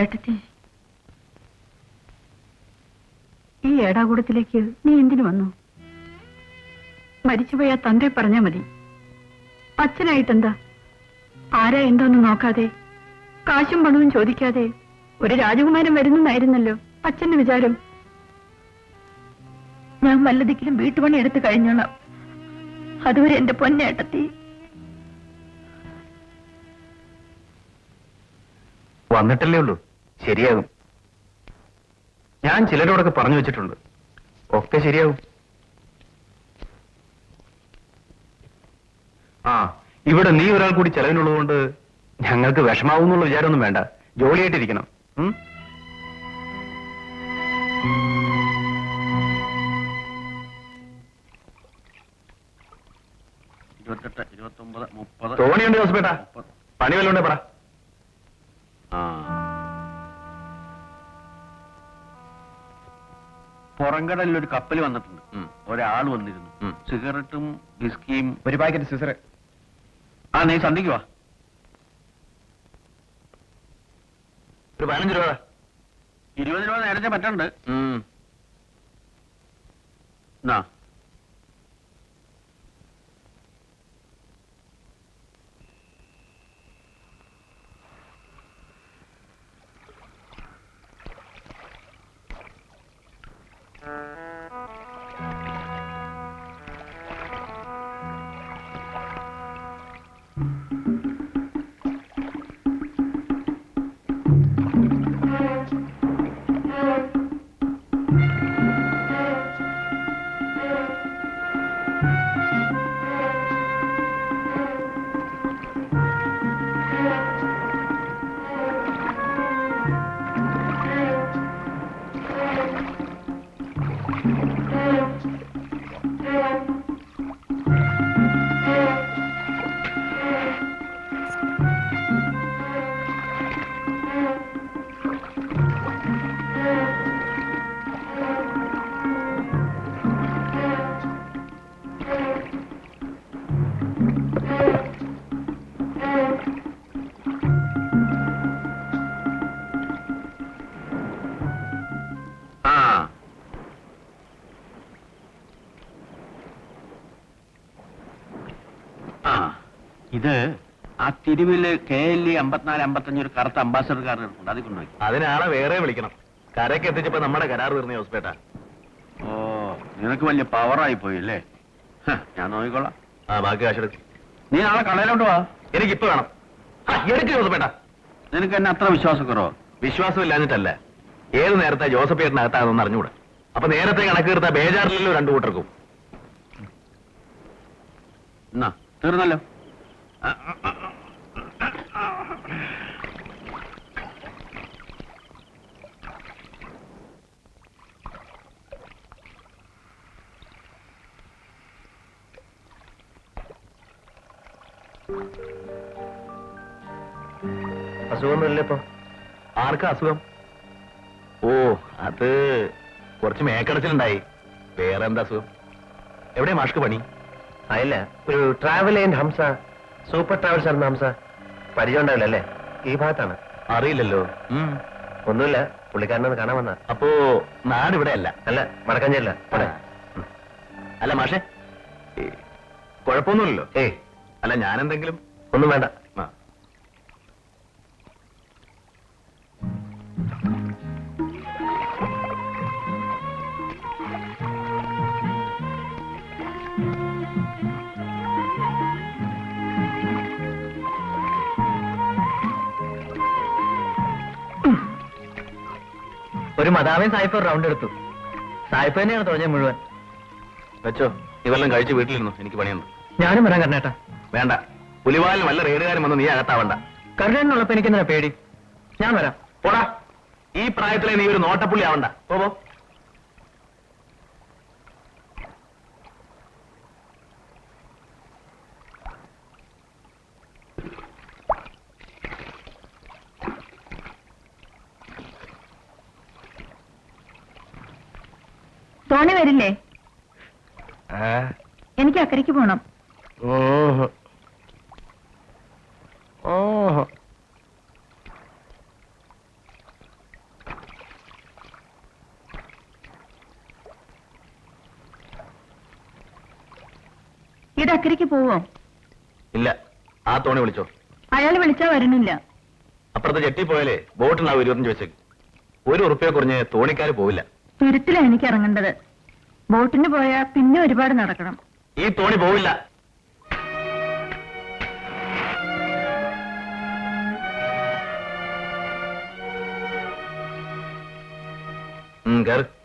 ചേട്ടത്തി. ഈ ഏടാകൂടത്തിലേക്ക് നീ എന്തിനു വന്നു? മരിച്ചുപോയ തന്റെ പറഞ്ഞാ മതി. അച്ഛനായിട്ടെന്താ? ആരാ എന്തോന്ന് നോക്കാതെ? കാശും പണവും ചോദിക്കാതെ ഒരു രാജകുമാരൻ വരുന്നെന്നായിരുന്നല്ലോ അച്ഛന്റെ വിചാരം. ഞാൻ വല്ലതിക്കലും വീട്ടുപണി എടുത്ത് കഴിഞ്ഞോളാം. അതുവരെ എന്റെ പൊന്നേട്ടത്തി വന്നിട്ടല്ലേ ഉള്ളൂ. ശരിയാകും. ഞാൻ ചിലരോടൊക്കെ പറഞ്ഞു വെച്ചിട്ടുണ്ട്. ഒക്കെ ശരിയാകും. ആ ഇവിടെ നീ ഒരാൾ കൂടി ചെലവിനുള്ളതുകൊണ്ട് ഞങ്ങൾക്ക് വിഷമാവും എന്നുള്ള വിചാരമൊന്നും വേണ്ട. ജോലിയായിട്ടിരിക്കണം. തോണിയുണ്ട് ജോസഫേട്ടാ. പണി വല്ലതുണ്ടേ പറ. ആ. പുറംകടലിൽ ഒരു കപ്പൽ വന്നിട്ടുണ്ട്. ഒരാൾ വന്നിരുന്നു. സിഗരറ്റും വിസ്കിയും. ഒരു പാക്കറ്റ് സിസറ്. ആ നീ സന്ധിക്കുവാ. ഒരു പതിനഞ്ച് രൂപ. ഇരുപത് രൂപ നേരത്തെ പറ്റുന്നുണ്ട്. എന്നാ ആ. ഇത് ആ തിരുവിൽ കെ എൽ ഇ അമ്പത്തിനാല് അമ്പത്തഞ്ച് ഒരു കറുത്ത അംബാസഡർ കാർ കിടപ്പുണ്ട് അതിൽ കൊണ്ടുപോയി അതിനാളെ വേറെ വിളിക്കണം. കരയ്ക്ക് എത്തിച്ചപ്പോ നമ്മുടെ കരാർ തീർന്ന ജോസഫേട്ടാ ഓ നിനക്ക് വലിയ പവറായി പോയി അല്ലേ? ഹ, ഞാൻ നോക്കിക്കോളാം. ആ ബാക്കി കാശെടുക്ക്. നീ നാളെ കടയിലോട്ട് വാ. എനിക്ക് ഇപ്പൊ വേണം. ആ, എടുക്ക് ജോസഫേട്ടാ നിനക്ക് എന്നെ അത്ര വിശ്വാസക്കുറവോ? വിശ്വാസമില്ലാഞ്ഞിട്ടല്ല. ഏത് നേരത്തെ ജോസഫ് ഏട്ടനകത്താണെന്ന് അറിഞ്ഞൂടാ അപ്പൊ നേരത്തെ കണക്ക് തീർത്ത ബേജാറിലല്ലോ രണ്ടു കൂട്ടർക്കും എന്നാ. തീർന്നല്ലോ. അസുഖമൊന്നുമില്ല ഇപ്പൊ. ആർക്കാ അസുഖം? ഓ അത് കുറച്ച് മേക്കടച്ചിലുണ്ടായി. വേറെ എന്താ അസുഖം? എവിടെയാ മാഷ്ക്ക് പണി? അല്ല ഒരു travel agent Hamsa super travels ആണ് ഹംസ പരിചയം ഉണ്ടാവില്ല അല്ലേ? ഈ ഭാഗത്താണ്. അറിയില്ലല്ലോ. ഒന്നുമില്ല. പുള്ളിക്കാരനൊന്ന് കാണാൻ വന്ന അപ്പോ നാട് ഇവിടെ അല്ല? അല്ല വടക്കഞ്ചല്ല അല്ല മാഷെ. കുഴപ്പമൊന്നുമില്ലല്ലോ. ഏയ്. അല്ല ഞാനെന്തെങ്കിലും ഒന്നും വേണ്ട. ഒരു മതാവൻ സായിപ്പ് ഒരു റൗണ്ട് എടുത്തു. സായിപ്പ് തന്നെയാണ് തുടങ്ങിയ മുഴുവൻ. വെച്ചോ ഇതെല്ലാം കഴിച്ച് വീട്ടിലിരുന്നു. എനിക്ക് പണിയുന്നു ഞാനും വരാൻ കർണേട്ടാ വേണ്ട. പുലിവാലും വല്ല റേഡുകാരും വന്ന് നീ അകത്താവണ്ട. കർണേട്ടനുള്ളപ്പോ എനിക്ക് എന്തിനാ പേടി? ഞാൻ വരാം. പോടാ. ഈ പ്രായത്തിലെ നീ ഒരു നോട്ടപ്പുള്ളി ആവണ്ട. പോ. തോണി വരില്ലേ? എനിക്ക് അക്കരയ്ക്ക് പോണം. ഇത് അക്കരയ്ക്ക് പോവോ? ഇല്ല ആ തോണി വിളിച്ചോ. അയാൾ വിളിച്ചാ വരണില്ല. അപ്പുറത്തെ ജെട്ടി പോയാലേ ബോട്ടിനാ ഇരുപത്തഞ്ച് ചോദിച്ചേക്ക് ഒരു ഉറുപ്പിയെ കുറഞ്ഞ് തോണിക്കാര് പോവില്ല. തുരുത്തിലാ എനിക്ക് ഇറങ്ങേണ്ടത് ബോട്ടിന് പോയാ പിന്നെ ഒരുപാട് നടക്കണം. ഈ തോണി പോവില്ല. കേറ്.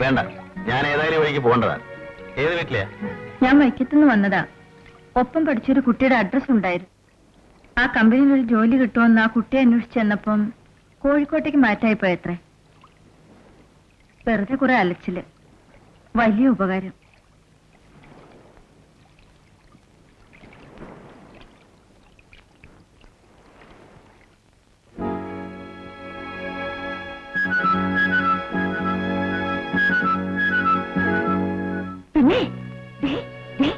വേണ്ട. ഞാൻ ഏതായാലും വഴിക്ക് ഏത് വീട്ടിലെയാ? ഞാൻ വൈക്കത്തുനിന്ന് വന്നതാ. ഒപ്പം പഠിച്ചൊരു കുട്ടിയുടെ അഡ്രസ് ഉണ്ടായിരുന്നു. ആ കമ്പനിയിൽ ഒരു ജോലി കിട്ടുമെന്ന് ആ കുട്ടിയെ അന്വേഷിച്ച് ചെന്നപ്പം കോഴിക്കോട്ടേക്ക് മാറ്റായി പോയത്രേ. വെറുതെ കുറെ അലച്ചിൽ. വലിയ ഉപകാരം. പിന്നെ ദേ, ദേ,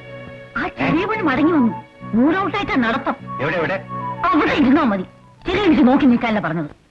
ആ ചെറിയ പണി മടങ്ങി വന്നു. മൂടൗട്ടായിട്ട് നടത്തം. എവിടെ എവിടെ? അവിടെ ഇരുന്നാ മതി. ചെറിയ എനിക്ക് നോക്കി നിൽക്കാനല്ല പറഞ്ഞത്.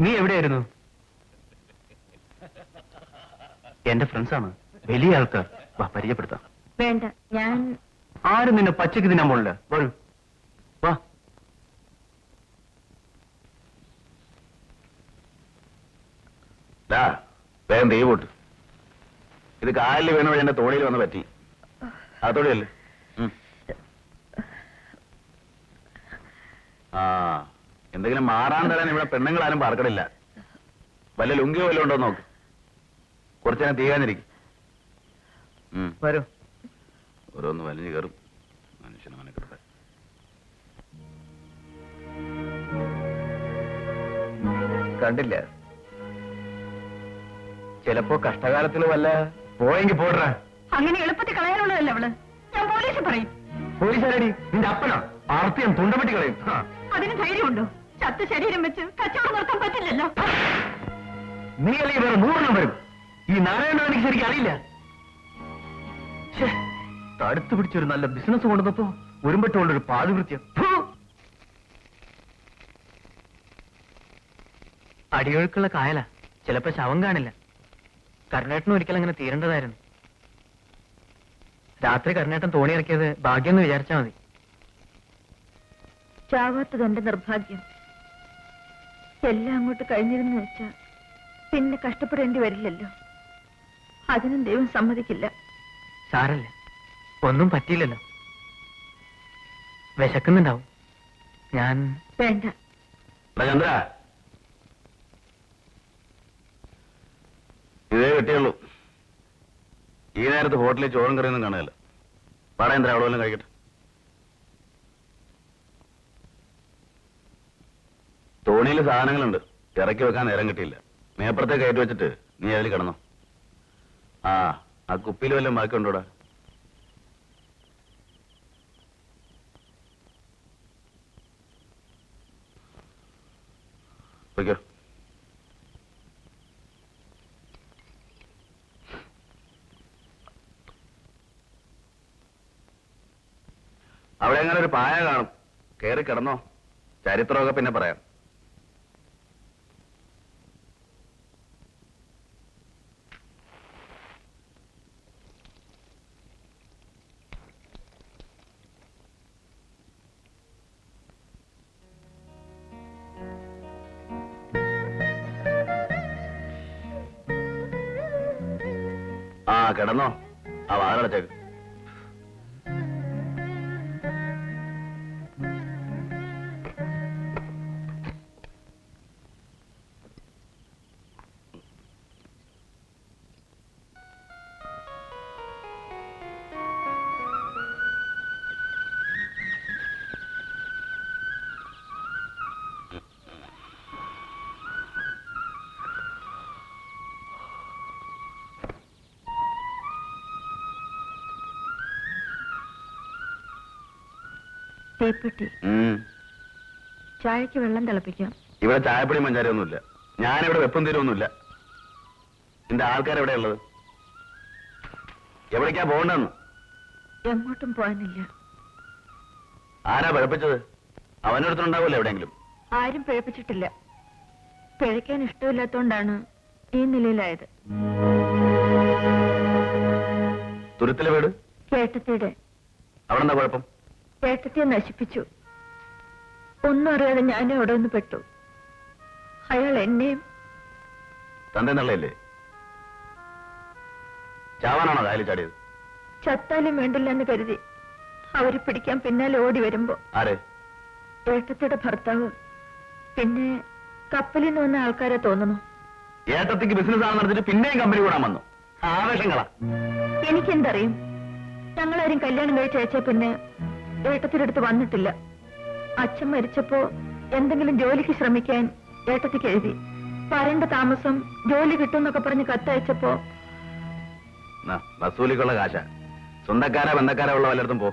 നീ എവിടെയായിരുന്നു? എന്റെ ഫ്രണ്ട്സാണ് വലിയ ആൾക്കാർ. വാ പരിചയപ്പെടുത്താം. വേണ്ട ഞാൻ ആരും നിന്നെ പച്ചക്ക് തിന്നാൻ പോണില്ല? വരൂ. വാ. വേഗം തീ പോട്ട് ഇത് കാലിൽ വീണ വഴി എന്റെ തോണിയിൽ വന്ന് പറ്റി. ആ തോളിയല്ലേ ആ. എന്തെങ്കിലും മാറാൻ തരാൻ ഇവിടെ പെണ്ണുങ്ങളാരും പാർക്കണില്ല. വല്ല ലുങ്കിയോ വല്ലതും ഉണ്ടോ നോക്ക്. കുറച്ചേരം തീയാനിരിക്കും വരൂ. ഓരോന്ന് വലിഞ്ഞു കയറും. മനുഷ്യനെ മനക്കെടുത്ത കണ്ടില്ല. ചിലപ്പോ കഷ്ടകാലത്തിന് വല്ല പോയെങ്കിൽ പോടാ അങ്ങനെ എളുപ്പത്തിൽ കളയാനുള്ളതല്ല അവൾ? ഞാൻ പോലീസിൽ പറയും. പോലീസുകാരടി നിന്റെ അപ്പനാ? ആർത്തിയം തുണ്ടപ്പെട്ടി കളയും. അതിന് ധൈര്യമുണ്ടോ? ചത്ത ശരീരം വെച്ച് കച്ചവടം നടത്താൻ പറ്റില്ലല്ലോ. നീ അല്ലെങ്കിൽ വേറെ നൂറെണ്ണം വരും. ഈ നാരായണ എനിക്ക് ശരിക്കും അറിയില്ല. തടുത്തു പിടിച്ചൊരു നല്ല ബിസിനസ് കൊണ്ടുവന്നപ്പോ ഒരുമ്പെട്ടുകൊണ്ടൊരു പാതിവൃത്യം. അടിയൊഴുക്കുള്ള കായല. ചിലപ്പോ ശവം കാണില്ല. കരുണേട്ടനും ഒരിക്കലും അങ്ങനെ തീരേണ്ടതായിരുന്നു. രാത്രി കരുണേട്ടൻ തോണി ഇറക്കിയത് ഭാഗ്യം എന്ന് വിചാരിച്ചാ മതി. ചാവാത്തത് എന്റെ നിർഭാഗ്യം. എല്ലാം അങ്ങോട്ട് കഴിഞ്ഞിരുന്നു വെച്ചാ പിന്നെ കഷ്ടപ്പെടേണ്ടി വരില്ലല്ലോ. അതിനും ദൈവം സമ്മതിക്കില്ല. സാരല്ല. ഒന്നും പറ്റിയില്ലല്ലോ. വിശക്കുന്നുണ്ടാവും. ഞാൻ വേണ്ട. ചന്ദ്ര ഇതേ കിട്ടിയുള്ളൂ. ഈ നേരത്ത് ഹോട്ടലിൽ ചോറും കറിയൊന്നും കാണുകയല്ല. പാടാ എന്താ അവിടെ വല്ലതും കഴിക്കട്ടെ. തോണിയിൽ സാധനങ്ങളുണ്ട്. ഇറക്കി വെക്കാൻ നേരം കിട്ടിയില്ല. മേപ്പുറത്തെ കയറ്റി വെച്ചിട്ട് നീ അതിൽ കിടന്നോ. ആ ആ കുപ്പിയിൽ വല്ലതും ബാക്കിയുണ്ടോടാ? വയ്ക്കോ അവിടെ അങ്ങനെ ഒരു പായ കാണും. കയറി കിടന്നോ. ചരിത്രമൊക്കെ പിന്നെ പറയാം. കിടന്നോ. ആ വാതിലടച്ചേക്ക്. തീപ്പെട്ടി. ചായക്ക് വെള്ളം തിളപ്പിക്കാം. ഇവിടെ ചായപ്പൊടി മഞ്ചാരി ഒന്നുമില്ല ഞാനിവിടെ വെപ്പം തീരൊന്നുമില്ല എന്റെ ഉള്ളത്? എവിടേക്കാ പോകണ്ടെന്ന്? എങ്ങോട്ടും പോകാനില്ല. ആരാ പഴപ്പിച്ചത്? അവനടുത്തുണ്ടാവില്ല എവിടെയെങ്കിലും. ആരും പിഴപ്പിച്ചിട്ടില്ല. പിഴയ്ക്കാൻ ഇഷ്ടമില്ലാത്തോണ്ടാണ് ഈ നിലയിലായത്. തുരുത്തിലെ വീട്? കേട്ടത്തിയുടെ അവിടെ എന്താ കുഴപ്പം? ചേട്ടത്തിയെ നശിപ്പിച്ചു. ഒന്നും അറിയാതെ ഞാൻ അവിടെ ഒന്ന് പെട്ടു. അയാൾ എന്നെയും തന്റെ നല്ലയല്ലേ ചാവാനാണോ കായലിൽ ചാടിയത്? ചത്താലും വേണ്ടില്ല എന്ന് കരുതി അവർ പിടിക്കാൻ പിന്നാലെ ഓടി വരുമ്പോ ആര്? ഏട്ടത്തിയുടെ ഭർത്താവ് പിന്നെ കപ്പലിൽ നിന്ന് വന്ന ആൾക്കാരെ തോന്നുന്നു. ഏട്ടത്തിക്ക് ബിസിനസ് ആണ് നടത്തിട്ട് പിന്നെയും കമ്പനി കൂടാൻ വന്നു. ആവേശങ്ങളാ. എനിക്കെന്തറിയും? ഞങ്ങളാരും കല്യാണം കഴിച്ച് അയച്ച പിന്നെ ഏട്ടത്തിന്റെ അടുത്ത് വന്നിട്ടില്ല. അച്ഛൻ മരിച്ചപ്പോ എന്തെങ്കിലും ജോലിക്ക് ശ്രമിക്കാൻ ഏട്ടത്തിക്ക് എഴുതി. പറയേണ്ട താമസം ജോലി കിട്ടുമെന്നൊക്കെ പറഞ്ഞ് കത്തയച്ചപ്പോ വസൂലിക്കുള്ള കാശ. സ്വന്തക്കാരാ ബന്ധക്കാരാ ഉള്ള വല്ലയിടത്തും പോ.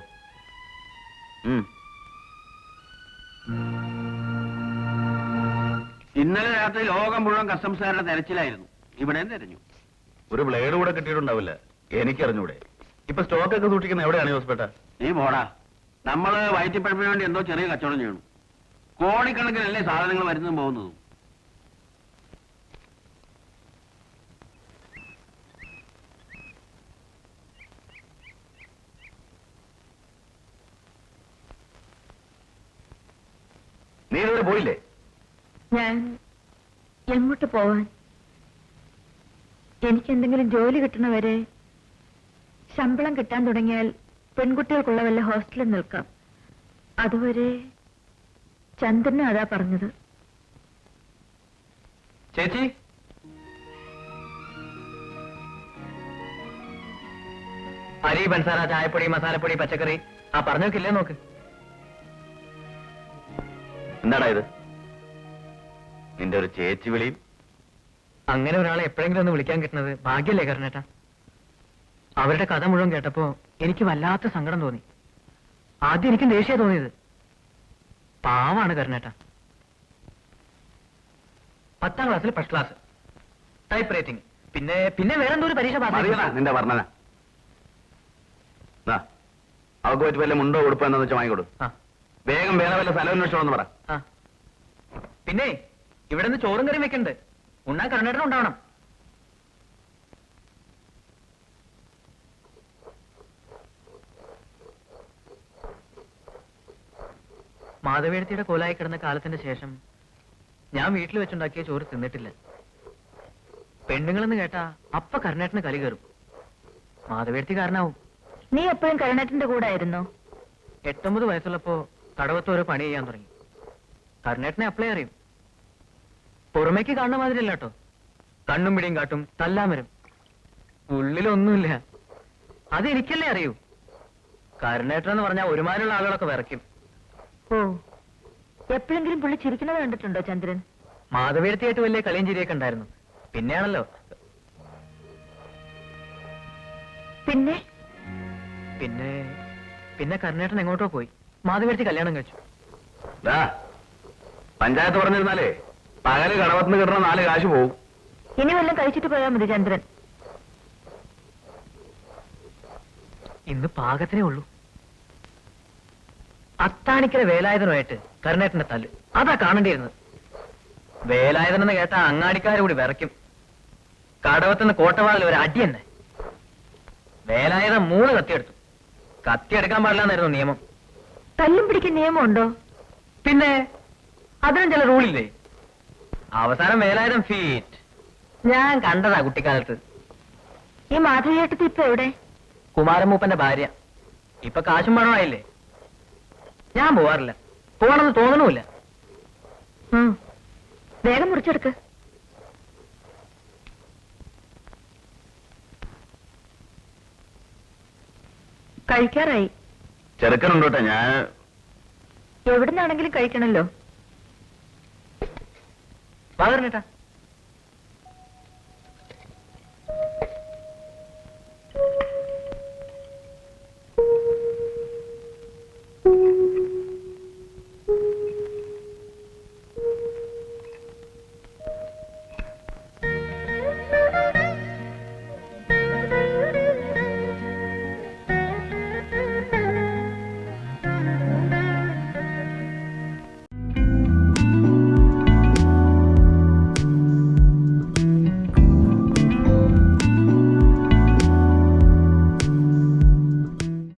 ഇന്നലെ രാത്രി ലോകം മുഴുവൻ കസ്റ്റംസുകാരുടെ തെരച്ചിലായിരുന്നു. ഇവിടെയും തെരഞ്ഞു ഒരു ബ്ലേഡ് കൂടെ കിട്ടിയിട്ടുണ്ടാവില്ല. എനിക്കറിഞ്ഞൂടെ. ഇപ്പൊ സ്റ്റോക്ക് ഒക്കെ സൂക്ഷിക്കുന്ന എവിടെയാണ് ഹോസ്പിറ്റൽ നീ പോടാ. നമ്മൾ വയറ്റിപ്പഴപ്പിന് വേണ്ടി എന്തോ ചെറിയ കച്ചവടം ചെയ്യണം. കോടിക്കണക്കിനല്ലേ സാധനങ്ങൾ വരുന്നതും പോകുന്നതും. നീ ഇതുവരെ പോയില്ലേ? ഞാൻ എങ്ങോട്ട് പോവാൻ? എനിക്ക് എന്തെങ്കിലും ജോലി കിട്ടണവരെ ശമ്പളം കിട്ടാൻ തുടങ്ങിയാൽ പെൺകുട്ടികൾക്കുള്ള വല്ല ഹോസ്റ്റലിൽ നിൽക്കാം. അതുവരെ ചന്ദ്രനും അതാ പറഞ്ഞത്. ചേച്ചി? അരി പൻസാര ചായപ്പൊടി മസാലപ്പൊടി പച്ചക്കറി. ആ പറഞ്ഞോക്കില്ലേ നോക്ക്? എന്താടാ ഇത്? നിന്റെ ഒരു ചേച്ചി വിളിയും? അങ്ങനെ ഒരാളെ എപ്പോഴെങ്കിലും ഒന്ന് വിളിക്കാൻ കിട്ടുന്നത് ഭാഗ്യല്ലേ കരുണേട്ടാ? അവരുടെ കഥ മുഴുവൻ കേട്ടപ്പോ എനിക്ക് വല്ലാത്ത സങ്കടം തോന്നി. ആദ്യം എനിക്കും ദേഷ്യ തോന്നിയത്. പാവാണ് കരുണേട്ട. പത്താം ക്ലാസ്സിൽ ഫസ്റ്റ് ക്ലാസ് ടൈപ്പ് റൈറ്റിംഗ് പിന്നെ പിന്നെ വേറെന്തോ ഒരു പരീക്ഷ നിന്റെ വർണന. ദാ, അവൾക്ക് പറ്റി വല്ല മുണ്ടോ ഉടുപ്പോ എന്താന്ന് വെച്ചാൽ വാങ്ങിക്കൊടു. വേഗം വേറെ വല്ല സ്ഥലം അന്വേഷിച്ചോന്ന് പറ. പിന്നെ ഇവിടെ നിന്ന് ചോറും കറിയും വെക്കണ്ട്. ഉണ്ണാൻ കരുണേട്ടൻ ഉണ്ടാവണം. മാധവേടത്തിയുടെ കോലായി കിടന്ന കാലത്തിന്റെ ശേഷം ഞാൻ വീട്ടിൽ വെച്ചുണ്ടാക്കിയ ചോറ് തിന്നിട്ടില്ല. പെണ്ണുങ്ങളെന്ന് കേട്ടാ അപ്പ കരുണേട്ടന് കലി കയറും. മാധവേഴ്ത്തി കാരണാവും. നീ എപ്പോഴും കരുണേട്ടന്റെ കൂടെ ആയിരുന്നു? എട്ടൊമ്പത് വയസ്സുള്ളപ്പോ കടവത്ത് ഓരോ പണി ചെയ്യാൻ തുടങ്ങി. കരുണേട്ടനെ അപ്ലൈ അറിയും. പുറമേക്ക് കാണുന്ന മാതിരിയല്ല കേട്ടോ കണ്ണും പിടിയും കാട്ടും തല്ലാൻ വരും. ഉള്ളിലൊന്നുമില്ല. അത് എനിക്കല്ലേ അറിയൂ. കരുണേട്ടൻ എന്ന് പറഞ്ഞാൽ ഒരുമാനുള്ള ആളുകളൊക്കെ വിറയ്ക്കും. ഓ എപ്പോഴെങ്കിലും പുള്ളി ചിരിക്കുന്നത് കണ്ടിട്ടുണ്ടോ ചന്ദ്രൻ? മാധവേടത്തിയായിട്ട് വലിയ കളിയും ചിരിയൊക്കെ ഉണ്ടായിരുന്നു. പിന്നെയാണല്ലോ. പിന്നെ? പിന്നെ പിന്നെ കരുണേട്ടൻ എങ്ങോട്ടോ പോയി. മാധവേടത്തി കല്യാണം കഴിച്ചു. ദാ, പഞ്ചായത്ത് പറഞ്ഞിരുന്നാലേ പകൽ കടവത്തിന് കിട്ടണ നാല് കാശ് പോവും. ഇനി വല്ലതും കഴിച്ചിട്ട് പോയാൽ മതി ചന്ദ്രൻ. ഇന്ന് പാകത്തിനേ ഉള്ളൂ. അത്താണിക്കര വേലായുധനുമായിട്ട് കരുണേട്ടന്റെ തല്ല്. അതാ കാണേണ്ടിയിരുന്നത്. വേലായുധൻ എന്ന് കേട്ട അങ്ങാടിക്കാർ കൂടി വിറയ്ക്കും. കടവത്തുനിന്ന് കോട്ടവാളിൽ ഒരു അടി തന്നെ. വേലായുധൻ മൂന്ന് കത്തിയെടുത്തു. കത്തിയെടുക്കാൻ പാടില്ല എന്നായിരുന്നു നിയമം. തല്ലും പിടിക്കുന്ന നിയമമുണ്ടോ? പിന്നെ അതിനും ചില റൂളില്ലേ? അവസാനം വേലായുധം ഫീറ്റ്. ഞാൻ കണ്ടതാ കുട്ടിക്കാലത്ത്. ഈ മാധവിയേട്ടത്തി ഇപ്പൊ എവിടെ? കുമാരമൂപ്പന്റെ ഭാര്യ. ഇപ്പൊ കാശും പണമായില്ലേ ഞാൻ പോവാറില്ല. പോകണമെന്ന് തോന്നണമില്ല. വേഗം മുറിച്ചെടുക്ക്. കഴിക്കാറായി. ചെറുക്കനുണ്ടോട്ടെ ഞാൻ? എവിടുന്നാണെങ്കിലും കഴിക്കണല്ലോ. വാ